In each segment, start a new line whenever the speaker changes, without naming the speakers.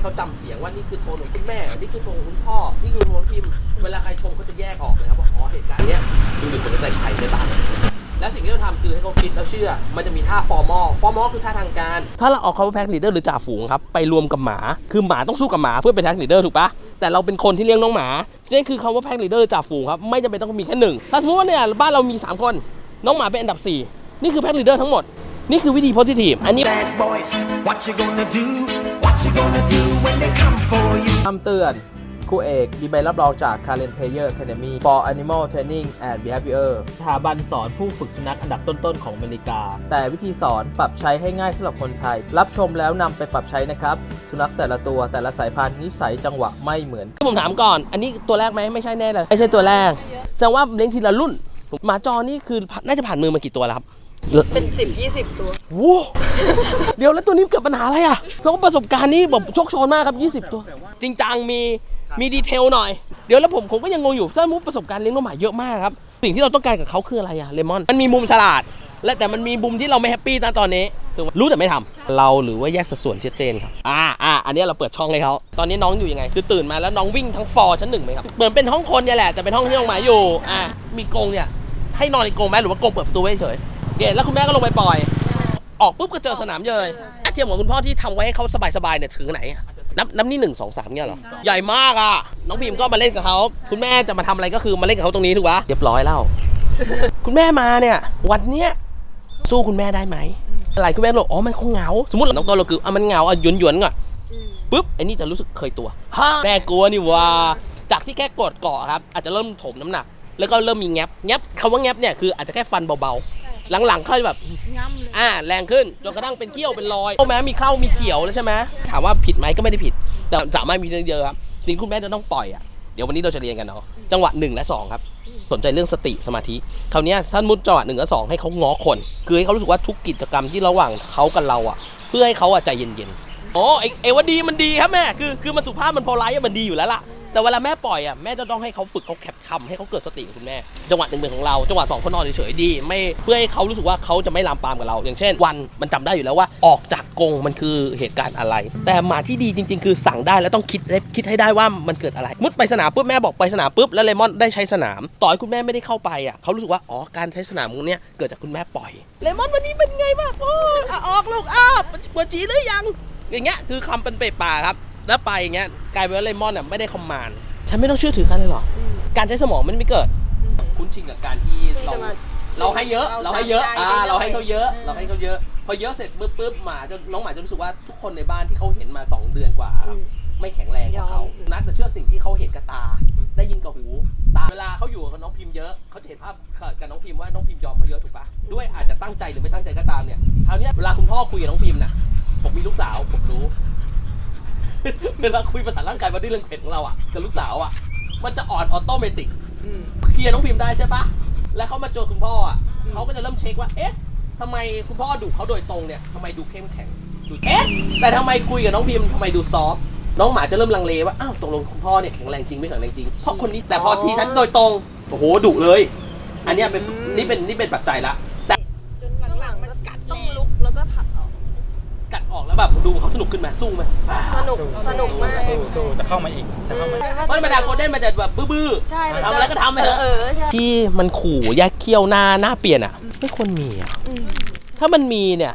เขาจำเสียงว่านี่คือโทนของคุณแม่ นี่คือโทนของคุณพ่อ นี่คือโทนของพิมพ์ เวลาใครชมเขาจะแยกออกเลยครับว่าอ๋อเหตุการณ์เนี้ยดูเป็นคนใส่ไข่ในบ้านและสิ่งที่เราทำคือให้เขาคิดแล้วเชื่อ มันจะมีท่า formal formal คือท่าทางการ ถ้าเราเอกคา cover pack leader หรือจ่าฝูงครับ ไปรวมกับหมา คือหมาต้องสู้กับหมาเพื่อเป็น pack leader ถูกปะแต่เราเป็นคนที่เลี้ยงน้องหมานี่คือ cover pack leader หรือจ่าฝูงครับ ไม่จำเป็นต้องมีแค่หนึ่ง ถ้าสมมติว่าเนี่ยบ้านเรามี 3 คน น้องหมาเป็นอันดับ 4 นี่คือ pack leader ทั้งหมด นี่คือวิธี positive อันนี้
Bad boys, what you gonna do? What you gonna do when they come for you?
คำเตือนครูเอกมีใบรับรองจาก Karen Player Academy for Animal Training and Behavior สถาบันสอนผู้ฝึกสุนัขอันดับต้นๆของอเมริกา แต่วิธีสอนปรับใช้ให้ง่ายสำหรับคนไทย รับชมแล้วนำไปปรับใช้นะครับ สุนัขแต่ละตัวแต่ละสายพันธุ์นิสัยจังหวะไม่เหมือนผมถามก่อน อันนี้ตัวแรกไหมไม่ใช่แน่เลย ไม่ใช่ตัวแรก แสดงว่าเลี้ยงทีละรุ่นหมาจอนี่คือน่าจะผ่านมือมากี่ตัวแล้วครับ
เป็น10 20ตัว
โว้วเดี๋ยวแล้วตัวนี้เกิดปัญหาอะไรอะสองประสบการณ์นี้แบบโชคโชนมากครับ 20 ตัว จริงจังมีมีดีเทลหน่อย เดี๋ยวแล้วผมผมก็ยังงงอยู่ถ้ามุกประสบการณ์เลี้ยงน้องหมาเยอะมากครับ สิ่งที่เราต้องการกับเขาคืออะไรอะเลมอน มันมีมุมฉลาด และแต่มันมีมุมที่เราไม่แฮปปี้ตอนตอนนี้คือรู้แต่ไม่ทำเราหรือว่าแยกสัดส่วนชัดเจนครับ อ่าอ่าอันนี้เราเปิดช่องให้เขาตอนนี้น้องอยู่ยังไง คือตื่นมาแล้วน้องวิ่งทั้งฟอร์ชั้นหนึ่งไหมครับ เหมือนเป็นห้องคนเนี่ยแหละแต่เป็นห้องที่น้องหมาอยู่ อ่ามีกรงเนี่ย ให้นอนในกรงไหมหรือว่ากรงเปิดประตูไว้เฉย โอเคแล้วคุณแม่ก็ลงไปปล่อย ออกปุ๊บก็เจอสนามเลยอะเทียมกับคุณพ่อที่ทำไว้ให้เขาสบายๆเนี่ยถึงไหนอะนับนับนี่หนึ่งสองสามเนี่ยเหรอ ใหญ่มากอะ น้องพิมก็มาเล่นกับเขา คุณแม่จะมาทำอะไรก็คือมาเล่นกับเขาตรงนี้ถูกปะเรียบร้อยแล้ว คุณแม่มาเนี่ย วันเนี้ยสู้คุณแม่ได้ไหมอะไรคุณแม่บอกอ๋อมันคงเหงา สมมติน้องตัวเราคืออะมันเหงาอะหยวนหยวนๆก่อนปุ๊บไอ้นี่จะรู้สึกเคยตัวฮ่าแม่กลัวนี่ว่า จากที่แค่กดเกาะครับ อาจจะเริ่มถมน้ำหนัก แล้วก็เริ่มมีแงบแงบคำว่าแงบเนี่ยคืออาจจะแค่ฟันเบาๆ หลังๆค่อยแบบ
ง่ำเลย
อ่าแรงขึ้นจนกระทั่งเป็นเขี้ยวเป็นรอยโอ้แม้มีเข้ามีเขียวแล้วใช่ไหมถามว่าผิดไหมก็ไม่ได้ผิด แต่สามารถมีเยอะๆครับสิ่งที่คุณแม่จะต้องปล่อยอะเดี๋ยววันนี้เราจะเรียนกันเนาะจังหวะหนึ่งและสองครับสนใจเรื่องสติสมาธิคราวเนี้ยท่านมุดจังหวะหนึ่งและสองให้เขาง้อคน คือให้เขารู้สึกว่าทุกกิจกรรมที่ระหว่างเขากับเราอะ เพื่อให้เขาอะใจเย็นๆโอ้ไอเอว่าดีมันดีครับแม่คือคือมันสุภาพมันโพลาร์มันดีอยู่แล้วล่ะ แต่เวลาแม่ปล่อยอะแม่จะต้องให้เขาฝึกเขาแคปคำให้เขาเกิดสติกับคุณแม่ จังหวะหนึ่งเป็นของเรา จังหวะสองเขานอนเฉยๆดี ไม่เพื่อให้เขารู้สึกว่าเขาจะไม่ลามปามกับเรา อย่างเช่น วันมันจำได้อยู่แล้วว่าออกจากกรงมันคือเหตุการณ์อะไร แต่หมาที่ดีจริง ๆ คือสั่งได้แล้วต้องคิดคิดให้ได้ว่ามันเกิดอะไร มุดไปสนามปุ๊บแม่บอกไปสนามปุ๊บแล้วเลมอนได้ใช้สนาม ต่อให้คุณแม่ไม่ได้เข้าไปอะเขารู้สึกว่าอ๋อการใช้สนามตรงเนี้ยเกิดจากคุณแม่ปล่อยเลมอนวันนี้เป็นไงบ้างโอ้อะออกลูกอ้าปวดจีหรือยังอย่างเงี้ยคือคำเป็นเปรป่าครับ แล้วไปอย่างเงี้ยกลายเป็นว่าเลมอนอะไม่ได้คอมมานด์ฉันไม่ต้องเชื่อถือใครเลยเหรอ การใช้สมองมันไม่เกิด คุ้นชินกับการที่เรา
จะมา
เราให้เยอะ เราให้เยอะ
เรา
อ่า
ตั้งใจ
เราให้เขาเยอะ
เออ
เราให้เขาเยอะ พอเยอะเสร็จปุ๊บปุ๊บหมาจะน้องหมาจะรู้สึกว่าทุกคนในบ้านที่เขาเห็นมา 2 เดือนกว่าครับไม่แข็งแรงกว่าเขา
ยอม
นักจะเชื่อสิ่งที่เขาเห็นกับตา ได้ยินกับหู ตาเวลาเขาอยู่กับน้องพิมพ์เยอะ เขาจะเห็นภาพกับน้องพิมพ์ว่าน้องพิมพ์ยอมเขาเยอะถูกปะด้วยอาจจะตั้งใจหรือไม่ตั้งใจก็ตามเนี่ยคราวเนี้ยเวลาคุณพ่อคุยกับน้องพิมพ์นะผมมีลูกสาวผมรู้ เวลาคุยภาษาร่างกายบอดี้เรื่องเพจของเราอะกับลูกสาวอะ มันจะอ่อนออโตเมติก
อืม
เคลียร์น้องพิมพ์ได้ใช่ปะแล้วเขามาเจอคุณพ่ออะเขาก็จะเริ่มเช็คว่าเอ๊ะทำไมคุณพ่อดุเขาโดยตรงเนี่ยทำไมดูเข้มแข็งดูเอ๊ะแต่ทำไมคุยกับน้องพิมพ์ทำไมดูซอฟต์น้องหมาจะเริ่มลังเลว่าอ้าวตกลงคุณพ่อเนี่ยแข็งแรงจริงไม่แข็งแรงจริงเพราะคนนี้แต่พอทีฉันโดยตรงโอ้โหดุเลย อันเนี้ยเป็นนี่เป็นนี่เป็นปัจจัยละ แต่
จนหลังๆมันกัดต้องลุกแล้วก็ผลักออก
กัดออก แล้วแบบดูเขาสนุกขึ้นไหมสู้ไหม
สนุกสนุกมาก
สู้สู้จะเข้ามาอีกจะเข้ามาอีก
เพราะธรรมดาโกลเด้นมันจะแบบบื้อๆ
ใช่มัน
ทำอะไรก็ทำไปเถอะ
เออใช่
ที่มันขู่แยกเขี้ยวหน้าหน้าเปลี่ยนอะ ไม่ควรมีอะ
อืม
ถ้ามันมีเนี่ย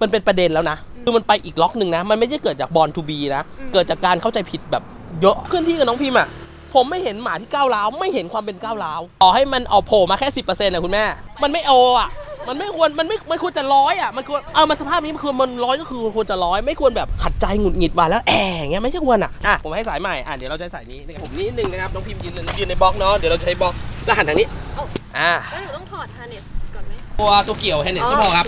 มันเป็นประเด็นแล้วนะ คือมันไปอีกล็อกหนึ่งนะ มันไม่ได้เกิดจากบอลทูบีนะ
อืม
เกิดจากการเข้าใจผิดแบบเยอะขึ้นที่กับน้องพิมพ์อะ ผมไม่เห็นหมาที่ก้าวร้าว ไม่เห็นความเป็นก้าวร้าวต่อให้มันเอาโผล่มาแค่สิบเปอร์เซ็นต์ะคุณแม่ มันไม่โออะ มันไม่ควรมันไม่มันควรจะร้อยอะมันควรเอามันสภาพนี้มันควรมันร้อยก็คือควรจะร้อยไม่ควรแบบขัดใจหงุดหงิดว่าแล้วแอะอย่างเงี้ยไม่ใช่ควรอะอะผมให้สายใหม่อะเดี๋ยวเราใช้สายนี้นะครับผมนิดนึงนะครับน้องพิมพ์ยืนยืนในบล็อกเนาะเดี๋ยวเราจะใช้บล็อกแล้วหันทางนี้อ่า
แล้วหนูต้องถอดฮาร์เนสก่อนไหม
ตัวตัวเกี่ยวแค่นี้ก็พอครับ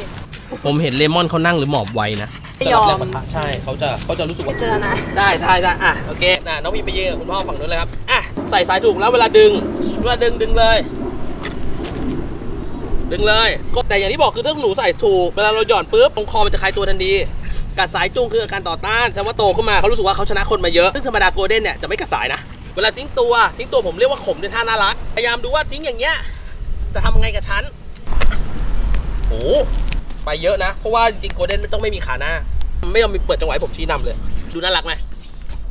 ผมเห็นเลมอนเขานั่งหรือหมอบไวนะ
ไม่ยอม
สำหรับแรกปะทะใช่เขาจะเขาจะรู้สึกว่า
เจอนะ
ได้ใช่ได้อะโอเคนะน้องพิมไปยืนกับคุณพ่อฝั่งนู้นเลยครับอะใส่สายถูกแล้วเวลาดึงเวลาดึงดึงเลย ดึงเลยก็แต่อย่างที่บอกคือถ้าหนูใส่ถูกเวลาเราหย่อนปุ๊บตรงคอมันจะคลายตัวทันทีกัดสายจูงคืออาการต่อต้านแสดงว่าโตขึ้นมาเขารู้สึกว่าเขาชนะคนมาเยอะซึ่งธรรมดาโกลเด้นเนี่ยจะไม่กัดสายนะเวลาทิ้งตัวทิ้งตัวผมเรียกว่าข่มด้วยท่าน่ารักพยายามดูว่าทิ้งอย่างเงี้ยจะทำไงกับฉันโอ้ไปเยอะนะ เพราะว่าจริงโกลเด้นไม่ต้องไม่มีขาหน้า ไม่ยอมมีเปิดจังหวะผมชี้นำเลย ดูน่ารักไหม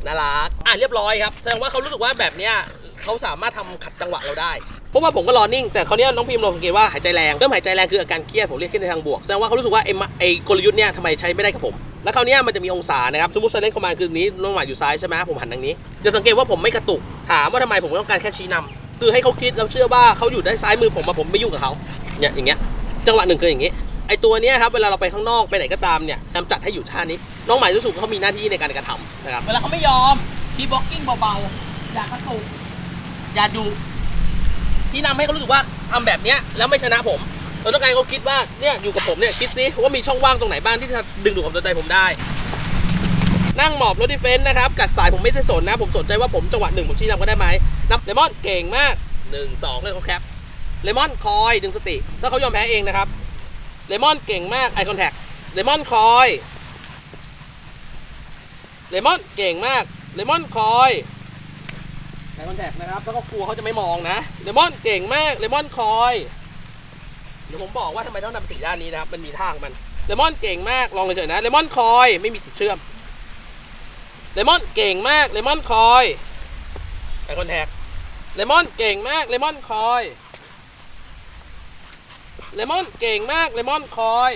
น่ารักอะเรียบร้อยครับแสดงว่าเขารู้สึกว่าแบบเนี้ยเขาสามารถทำขัดจังหวะเราได้ เพราะว่าผมก็รอนิ่งแต่เขาวนี้น้องพิมพ์ลองสังเกตว่าหายใจแรงเริ่มหายใจแรงคืออาการเครียดผมเรียกขึ้นในทางบวกแสดงว่าเขารู้สึกว่าไอ้ไอ้กลยุทธ์เนี้ยทำไมใช้ไม่ได้กับผมแล้วคราวนี้มันจะมีองศานะครับสมมติไซเลนคอมมานคือนี้น้องหมาอยู่ซ้ายใช่ไหมผมหันทางนี้จะสังเกตว่าผมไม่กระตุกถามว่าทำไมผมต้องการแค่ชี้นำคือให้เขาคิดแล้วเชื่อว่าเขาอยู่ได้ซ้ายมือผมมาผมไม่ยุ่งกับเขาเนี่ยอย่างเงี้ยจังหวะหนึ่งคืออย่างนี้ไอตัวเนี้ยครับเวลาเราไปข้างนอกไปไหนก็ตามเนี่ยนำจัดให้อยู่ท่านี้ น้องหมายรู้สึกเขามีหน้าที่ในการกระทำนะครับเวลาเขาไม่ยอมคีบ็อกกิ้งเบาๆอย่ากระตุกอย่าดู ที่นำให้เขารู้สึกว่าทำแบบเนี้ยแล้วไม่ชนะผม เราต้องการให้เขาคิดว่าเนี่ยอยู่กับผมเนี่ยคิดซิว่ามีช่องว่างตรงไหนบ้างที่จะดึงดูดความสนใจผมได้ นั่งหมอบรถดิเฟนต์นะครับกัดสายผมไม่ได้สนนะ ผมสนใจว่าผมจังหวะหนึ่งผมชี้นำก็ได้ไหมนับเลมอนเก่งมากหนึ่งสองเลยเขาแคปเลมอนคอยดึงสติถ้าเขายอมแพ้เองนะครับเลมอนเก่งมากไอคอนแทคเลมอนคอยเลมอนเก่งมากเลมอนคอย ไอคอนแทคนะครับ แล้วก็กลัวเขาจะไม่มองนะ เลมอนเก่งมาก เลมอนคอย เดี๋ยวผมบอกว่าทำไมต้องนำสีด้านนี้นะครับ มันมีทางมัน เลมอนเก่งมาก ลองเฉยๆนะ เลมอนคอย ไม่มีจุดเชื่อม เลมอนเก่งมาก เลมอนคอยไอคอนแทคเลมอนเก่งมาก เลมอนคอย เลมอนเก่งมาก เลมอนคอย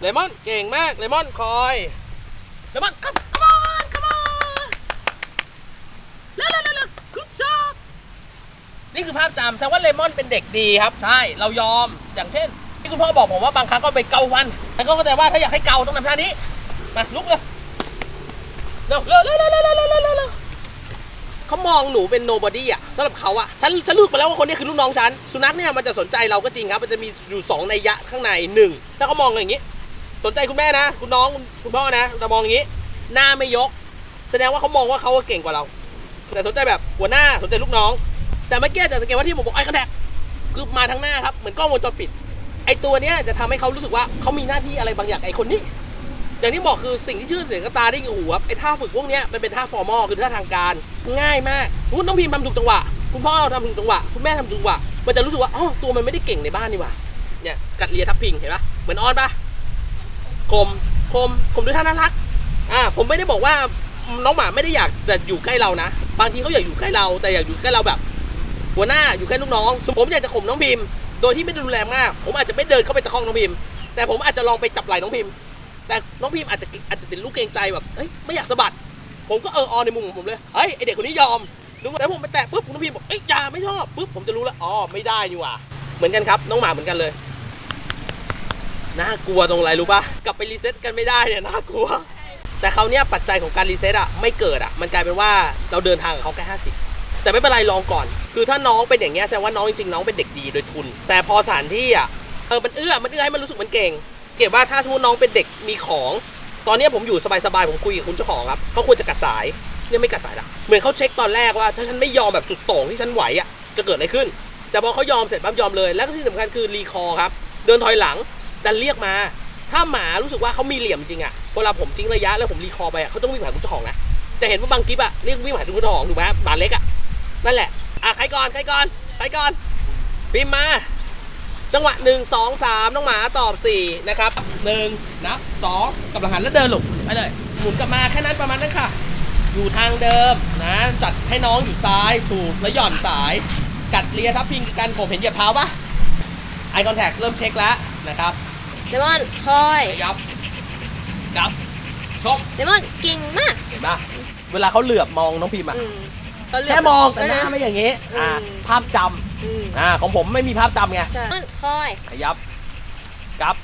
เลมอนเก่งมาก เลมอนคอย เลมอน come come on นี่คือภาพจำแสดงว่าเลมอนเป็นเด็กดีครับ ใช่ เรายอม อย่างเช่น ที่คุณพ่อบอกผมว่าบางครั้งก็ไปเกาวันแต่ก็เข้าใจว่าถ้าอยากให้เกาต้องทำท่านี้ มาลุกเลยเร็วเร็วเร็วเร็วเร็วเร็วเร็วเขามองหนูเป็นโนบอดี้อะสำหรับเขาอะ ฉันฉันรู้ไปแล้วว่าคนนี้คือลูกน้องฉัน สุนัขเนี่ยมันจะสนใจเราก็จริงครับ มันจะมีอยู่สองในยะข้างในหนึ่งถ้าเขามองอย่างนี้ สนใจคุณแม่นะ คุณน้อง คุณพ่อนะจะมองอย่างนี้ หน้าไม่ยก แสดงว่าเขามองว่าเขาเก่งกว่าเรา แต่สนใจแบบหัวหน้า สนใจลูกน้อง แต่เมื่อกี้จะสังเกตว่าที่ผมบอกไอ้คอนแทคคือมาทางหน้าครับเหมือนกล้องวงจรปิด ไอ้ตัวเนี้ยจะทำให้เขารู้สึกว่าเขามีหน้าที่อะไรบางอย่างไอ้คนนี้ อย่างที่บอกคือสิ่งที่ชื่อเสียงกบตาได้ยินหูครับไอ้ท่าฝึกพวกเนี้ยมันเป็นท่าฟอร์มอลคือท่าทางการ ง่ายมากคุณต้องพิมพ์ทำถูกจังหวะคุณพ่อทำถูกจังหวะคุณแม่ทำถูกจังหวะมันจะรู้สึกว่าอ๋อตัวมันไม่ได้เก่งในบ้านนี่หว่าเนี่ยกัดเลียทับพิงเห็นปะเหมือนออนปะคมคมคมด้วยท่าน่ารักอ่าผมไม่ได้บอกว่าน้องหมาไม่ได้อยากจะอยู่ใกล้เรานะ บางทีเขาอยากอยู่ใกล้เรา แต่อยากอยู่ใกล้เราแบบ หัวหน้าอยู่ใกล้ลูกน้องสมผมอยากจะข่มน้องพิมพ์โดยที่ไม่ด้รุนแรงมาก ผมอาจจะไม่เดินเข้าไปตะคองน้องพิมพ์แต่ผมอาจจะลองไปจับไหล่น้องพิมพ์แต่น้องพิมอาจจะอาจจะเป็นลูกเกรงใจแบบเฮ้ยไม่อยากสะบัด ผมก็เอออในมุมของผมเลยเฮ้ยไอเด็กคนนี้ยอมรู้ไหมแล้วผมไปแตะปุ๊บน้องพิมบอกเอ้ยอย่าไม่ชอบปุ๊บผมจะรู้แล้วอ๋อไม่ได้นี่หว่าเหมือนกันครับ น้องหมาเหมือนกันเลยน่ากลัวตรงอะไรรู้ปะกลับไปรีเซ็ตกันไม่ได้เนี่ยน่ากลัว แต่เขาเนี้ยปัจจัยของการรีเซ็ตอะไม่เกิดอะมันกลายเป็นว่าเราเดินทางกับเขาแค่ห้าสิบ แต่ไม่เป็นไรลองก่อน คือถ้าน้องเป็นอย่างเงี้ยแสดงว่าน้องจริงๆน้องเป็นเด็กดีโดยทุน แต่พอสถานที่อะเออมันเอื้อมันเอื้อให้มันรู้สึกมันเก่ง เก็บว่าถ้าสมมติน้องเป็นเด็กมีของ ตอนนี้ผมอยู่สบายๆผมคุยกับคุณเจ้าของครับเขาควรจะกัดสายเนี่ยไม่กัดสายละเหมือนเขาเช็คตอนแรกว่า ถ้าฉันไม่ยอมแบบสุดโต่งที่ฉันไหวอะจะเกิดอะไรขึ้น แต่พอเขายอมเสร็จปั๊บยอมเลย แล้วก็ที่สำคัญคือรีคอร์ครับเดินถอยหลังดันเรียกมา ถ้าหมารู้สึกว่าเขามีเหลี่ยมจริงอะเวลาผมทิ้งระยะแล้วผมรีคอไปอะเขาต้องวิ่งผ่าคุณเจ้าของนะแต่เห็นว่าบางคลิปอะเรียกวิ่งผ่าคุณเจ้าของถูกไหมหมาเล็กอะ นั่นแหละ อะใครก่อนใครก่อนใครก่อนพิมพ์มา จังหวะหนึ่งสองสามน้องหมาตอบสี่นะครับหนึ่งนับสองกับหลังหันแล้วเดินหลบไปเลย หมุนกลับมาแค่นั้นประมาณนั้นค่ะ อยู่ทางเดิมนะจัดให้น้องอยู่ซ้ายถูกแล้วหย่อนสาย กัดเลียทับพิงคือการผมเห็นเหยียบเท้าปะไอคอนแทคเริ่มเช็คแล้วนะครับ
เลมอนคอย
ยับยับชม
เลมอนเก่งมาก
เห็นปะเวลาเขาเหลือบมองน้องพิมพ์อะ
อืมเขาเลืก
แค่มองแต่หน้าไม่อย่างงี้อ่า
อืม
ภาพจำ
อืม
อ่าของผมไม่มีภาพจำไง
ใช่เลมอนคอย
ขยับกลับ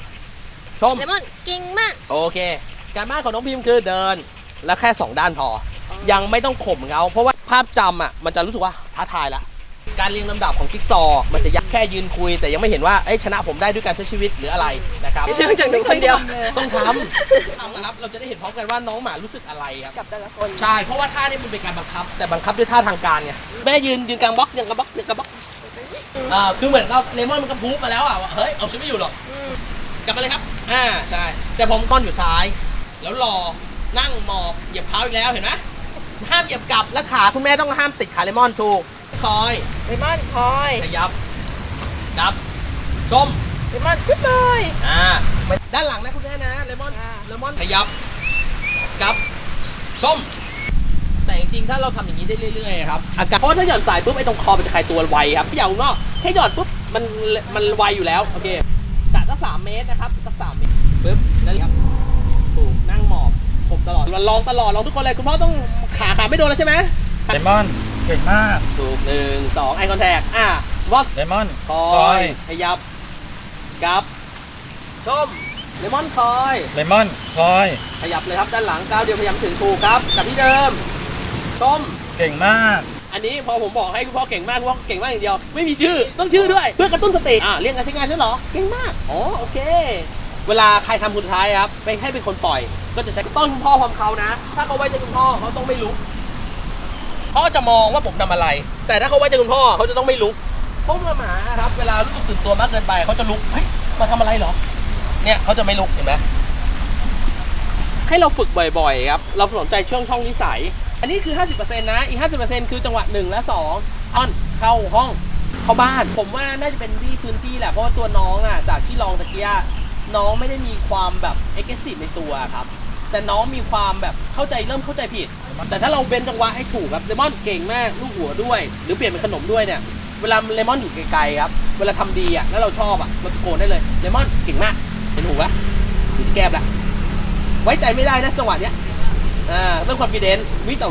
ชม
เลมอนเก่งมาก
โอเค การบ้านของน้องพิมพ์คือเดิน แล้วแค่ 2 ด้านพอยังไม่ต้องข่มเขาเพราะว่าภาพจำอะมันจะรู้สึกว่าท้าทายละ การเรียงลำดับของจิ๊กซอว์มันจะยักแค่ยืนคุย แต่ยังไม่เห็นว่าเอ้ยชนะผมได้ด้วยการใช้ชีวิตหรืออะไรนะครับ
ไม่ใช่เรื่องจากหนูคนเดียว
ต้องทำทำนะครับเราจะได้เห็นพร้อมกันว่าน้องหมารู้สึกอะไรครับ
กับแต่ละคน
ใช่ เพราะว่าท่านี้มันเป็นการบังคับ แต่บังคับด้วยท่าทางการไงแม่ยืนยืนกลางบล็อกยืนกลางบล็อกยืนกลางบล็อกอ่าคือเหมือนกับเลมอนมันก็พูบมาแล้วอะว่าเฮ้ยเอาฉันไม่อยู่หรอกกลับมาเลยครับ อ่าใช่ แต่ผมก้อนอยู่ซ้าย แล้วรอนั่งหมอบเหยียบเท้าอีกแล้วเห็นไหมห้ามเหยียบกลับและขาคุณแม่ต้องห้ามติดขาเลมอนถูก คอย
เลมอนคอย
ขยับกลับ ชม
เลมอนจุ๊บเลย
อ่าด้านหลังนะคุณแม่นะ เลมอน
อ่า
เลมอน ขยับกลับส้มแต่จริงๆ ถ้าเราทำอย่างนี้ได้เรื่อยๆ ครับ อาการเพราะว่าถ้าหย่อนสายปุ๊บไอ้ตรงคอมันจะคลายตัวไวครับอย่าเอานอกให้หย่อนปุ๊บ มัน มันไวอยู่แล้ว โอเคกะสักสามเมตรนะครับ สักสามเมตรปุ๊บแล้วครับ ถูก นั่งหมอบผมตลอดมันลองตลอด ลองทุกคนเลย คุณพ่อต้องขาขาไม่โดนแล้วใช่ไหม
เลมอน เก่งมาก
ถูกหนึ่งสองไอคอนแทคอะว่า
เลมอน
คอยขยับกับส้มเลมอนคอย
เลมอนคอย
ขยับเลยครับด้านหลังก้าวเดียวพยายามถึงถูกครับกลับที่เดิมส้ม
เก่งมาก
อันนี้พอผมบอกให้คุณพ่อเก่งมากคุณพ่อเก่งมากอย่างเดียว ไม่มีชื่อต้องชื่อด้วย เพื่อกระตุ้นสติอ่าเรียกการใช้งานใช่เหรอ เก่งมากอ๋อโอเค เวลาใครทำคนสุดท้ายครับไปให้เป็นคนปล่อย ก็จะใช้ต้อนคุณพ่อพร้อมเขานะ ถ้าเขาไว้ใจคุณพ่อเขาต้องไม่ลุก เขาจะมองว่าผมทำอะไร แต่ถ้าเขาไว้ใจคุณพ่อเขาจะต้องไม่ลุกเพราะว่าหมาครับเวลารู้สึกตื่นตัวมากเกินไปเขาจะลุกเฮ้ยมาทำอะไรเหรอ เนี่ยเขาจะไม่ลุกเห็นไหมให้เราฝึกบ่อยๆครับ เราสนใจช่วงช่องนิสัย อันนี้คือ 50%นะ อีก 50%คือจังหวะ1และ2ออนเข้าห้องเข้าบ้าน ผมว่าน่าจะเป็นที่พื้นที่แหละ เพราะว่าตัวน้องอะ จากที่ลองตะเกียน้องไม่ได้มีความแบบเอ็กซ์ซีในตัวครับ แต่น้องมีความแบบเข้าใจเริ่มเข้าใจผิด แต่ถ้าเราเบนจังหวะให้ถูกครับเลมอนเก่งมากลูกหัวด้วย หรือเปลี่ยนเป็นขนมด้วยเนี่ยเวลาเลมอนอยู่ไกลๆครับ เวลาทำดีอะแล้วเราชอบอะเราตะโกนได้เลยเลมอนเก่งมากเห็นหูปะอยู่ที่แก้มละไว้ใจไม่ได้นะจังหวะเนี้ยอ่าเรื่องความฟิเดนซ์วิต่อ